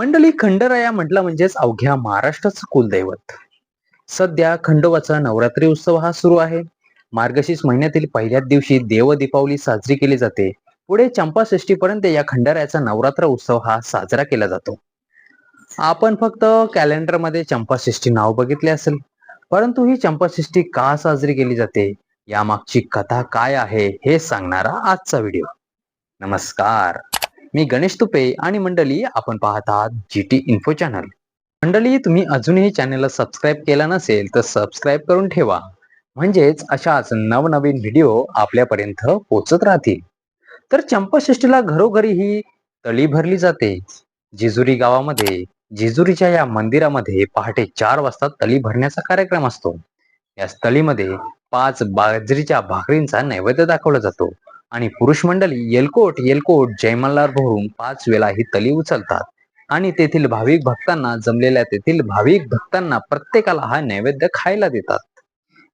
मंडळी खंडराया म्हटलं म्हणजेच अवघ्या महाराष्ट्राचं कुलदैवत. सध्या खंडोबाचा नवरात्री उत्सव हा सुरू आहे. मार्गशीर्ष महिन्यातील पहिल्याच दिवशी देव दीपावली साजरी केली जाते. पुढे चंपाषष्टीपर्यंत या खंडाऱ्याचा नवरात्र उत्सव हा साजरा केला जातो. आपण फक्त कॅलेंडरमध्ये चंपाषष्ठी नाव बघितले असेल. परंतु ही चंपाषष्ठी का साजरी केली जाते? यामागची कथा काय आहे? हे सांगणारा आजचा व्हिडिओ. नमस्कार. मी गणेश तुपे आणि मंडळी आपण पाहत आहात जी टी इन्फो चॅनल. मंडळी तुम्ही अजूनही चॅनलला सबस्क्राईब केला नसेल तर सबस्क्राईब करून ठेवा. म्हणजेच अशाच नवनवीन व्हिडिओ आपल्यापर्यंत पोचत राहतील. तर चंपाषष्टीला घरोघरी ही तळी भरली जाते. जिजुरी गावामध्ये जिजुरीच्या या मंदिरामध्ये पहाटे चार वाजता तळी भरण्याचा कार्यक्रम असतो. या स्थळीमध्ये पाच बाजरीच्या भाकरींचा नैवेद्य दाखवला जातो. आणि पुरुष मंडळी येलकोट येलकोट जयमल्लार भरून पाच वेळा ही तली उचलतात. आणि तेथील भाविक भक्तांना जमलेल्या तेथील भाविक भक्तांना प्रत्येकाला हा नैवेद्य खायला देतात.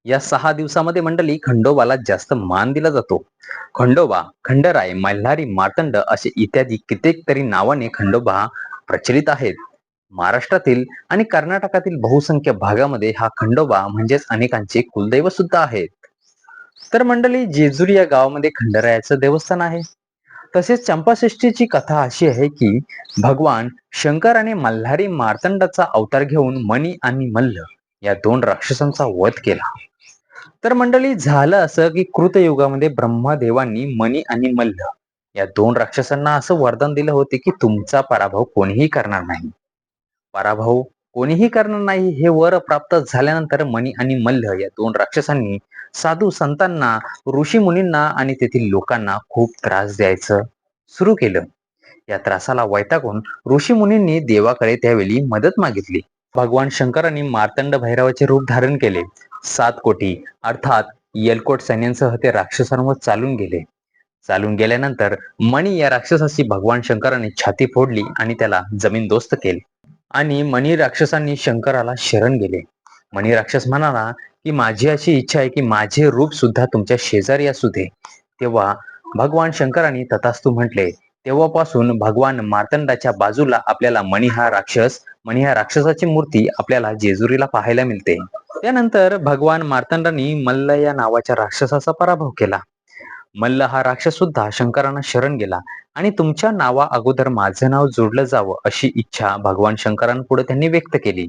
या सहा दिवसामध्ये मंडळी खंडोबाला जास्त मान दिला जातो. खंडोबा खंडराय मल्हारी मार्तंड असे इत्यादी कित्येक तरी नावाने खंडोबा प्रचलित आहेत. महाराष्ट्रातील आणि कर्नाटकातील बहुसंख्य भागामध्ये हा खंडोबा म्हणजेच अनेकांचे कुलदैव सुद्धा आहेत. तर मंडळी जेजुरी या गावामध्ये खंडरायाचं देवस्थान आहे. तसेच चंपाषष्ठीची कथा अशी आहे की भगवान शंकर आणि मल्हारी मार्तंडाचा अवतार घेऊन मणी आणि मल्ल या दोन राक्षसांचा वध केला. तर मंडळी झालं असं की कृतयुगामध्ये ब्रह्मदेवांनी मणी आणि मल्ल या दोन राक्षसांना असं वरदान दिलं होते की तुमचा पराभव कोणीही करणार नाही. पराभव कोणीही करणार नाही हे वर प्राप्त झाल्यानंतर मणी आणि मल्ल या दोन राक्षसांनी साधू संतांना ऋषी मुनींना आणि तेथील लोकांना खूप त्रास द्यायचं सुरू केलं. या त्रासाला वैतागून ऋषी मुनींनी देवाकडे त्यावेळी मदत मागितली. भगवान शंकरांनी मार्तंड भैरवाचे रूप धारण केले. सात कोटी अर्थात येलकोट सैन्यांसह ते राक्षसांवर चालून गेले. चालून गेल्यानंतर मणी या राक्षसाची भगवान शंकराने छाती फोडली आणि त्याला जमीन दोस्त केली. आणि मणी राक्षसांनी शंकराला शरण गेले. मणी राक्षस म्हणाला की माझी अशी इच्छा आहे की माझे रूप सुद्धा तुमच्या शेजारी असू दे. तेव्हा भगवान शंकरांनी तथास्तू म्हटले तेव्हापासून भगवान मार्तंडाच्या बाजूला आपल्याला मणी हा राक्षस मणी हा राक्षसाची मूर्ती आपल्याला जेजुरीला पाहायला मिळते. त्यानंतर भगवान मार्तंडांनी मल्ल या नावाच्या राक्षसाचा पराभव केला. मल्ल हा राक्षस सुद्धा शंकरांना शरण गेला. आणि तुमच्या नावा अगोदर माझं नाव जोडलं जावं अशी इच्छा भगवान शंकरांपुढे त्यांनी व्यक्त केली.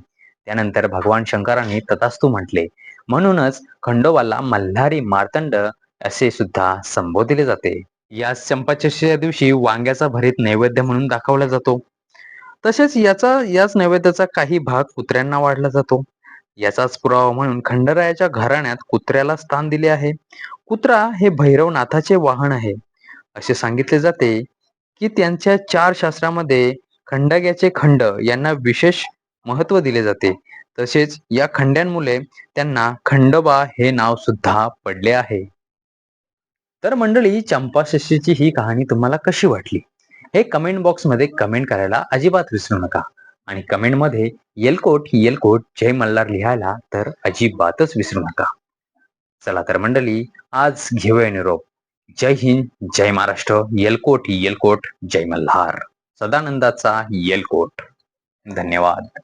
त्यानंतर भगवान शंकरांनी तथास्तू म्हटले म्हणूनच खंडोबाला मल्हारी मार्तंड असे सुद्धा संबोधले जाते. या चंपाचषीच्या दिवशी वांग्याचा भरीत नैवेद्य म्हणून दाखवला जातो. तसेच याचा याच नैवेद्याचा काही भाग कुत्र्यांना वाढला जातो. याचाच पुरावा म्हणून खंडरायाच्या घराण्यात कुत्र्याला स्थान दिले आहे. कुत्रा हे भैरवनाथाचे वाहन आहे. असे सांगितले जाते की त्यांच्या चार शास्त्रामध्ये खंडग्याचे खंड यांना विशेष महत्त्व दिले जाते. तसेच या खंड्यांमुळे त्यांना खंडोबा हे नाव सुद्धा पडले आहे. तर मंडळी चंपाषष्ठीची ही कहाणी तुम्हाला कशी वाटली? हे कमेंट बॉक्समध्ये कमेंट करायला अजिबात विसरू नका. आणि कमेंटमध्ये येलकोट येलकोट जय मल्हार लिहायला तर अजिबातच विसरू नका. चला तर मंडळी आज घेऊया निरोप. जय हिंद जय महाराष्ट्र. येलकोट येलकोट जय मल्हार. सदानंदाचा येलकोट. धन्यवाद.